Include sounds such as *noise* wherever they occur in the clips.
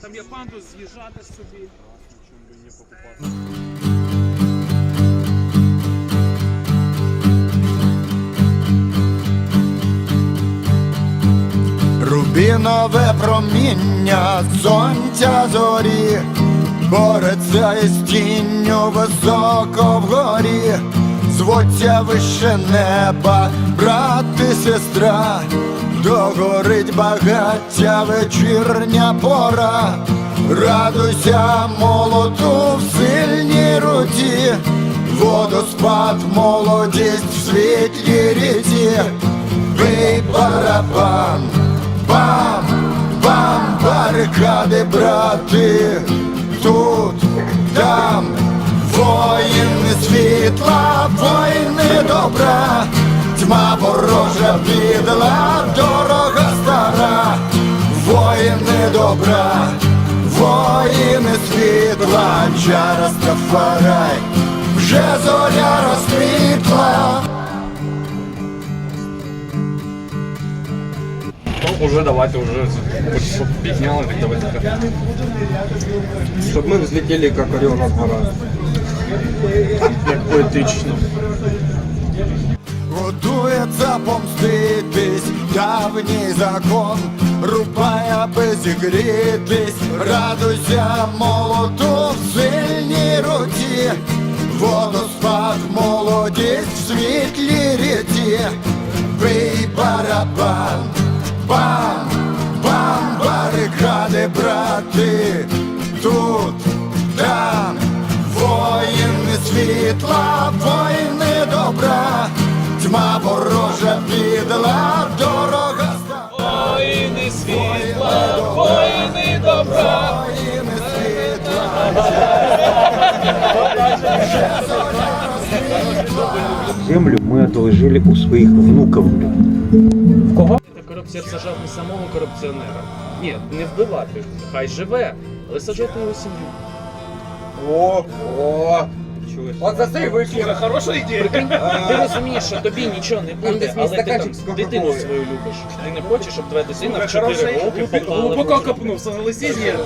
там є пандус, з'їжджати собі. Рубінове проміння сонця зорі, бореться із тінню високо вгорі, звуться вище неба, брат і сестра, догорить багаття вечірня пора, радуйся молоту в сильній руці, водоспад, молодість в світлій ріці. Бий барабан, бам, бам, барикади, брати, тут, там, воїни світла, воїни добра, тьма ворожа підла, дорога стара, воїни добра, воїни світла, чара стафарай, вже зоря розквітла. Ну, уже давайте уже, хоть чтоб підняли, так давайте так. Щоб ми взлетіли, як орел над горами. Як поетично. Готується помститись, давній закон, рубай, аби радуйся молоту в сильній руці, водоспад, молодість в світлій ріці, бий барабан, бам, бам, барикади, брати, тут, там, воїни світла, воїни підла, дорога ста. Воїни світла, воїни добра. Воїни світла, Землю мы одолжили у своих внуков. Та корупція це сажати самого корупціонера. Ні, не вбивати. Хай живе, але саджати його сім'ю. О, о, от за цей вихід. Хороша ідея. *laughs* Ти розумієш, що тобі нічого не Там буде, десь але ти там з дитину свою любиш. Ти не хочеш, щоб твоя дитина в 4 роки попала. Глибоко в- копнув, согласись, Єр?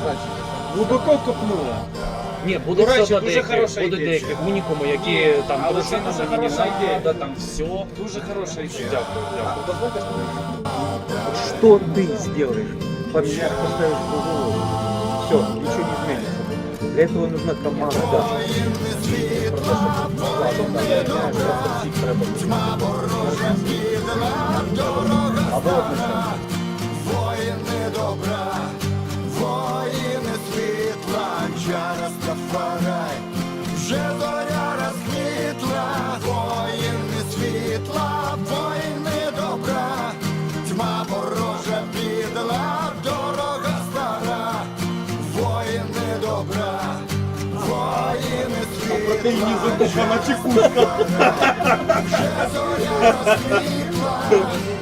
Глибоко копнула. Ні, буде До речі, все одно дуже деякі, ідея. деякі унікуми, які там Але це дуже хороша ідея. надо, там все. Дуже хороша ідея. Дякую, дякую. Что ты сделаешь? Подмяк поставишь в угол. Все. Для этого нужна команда. Да. Вже зоря розквітла.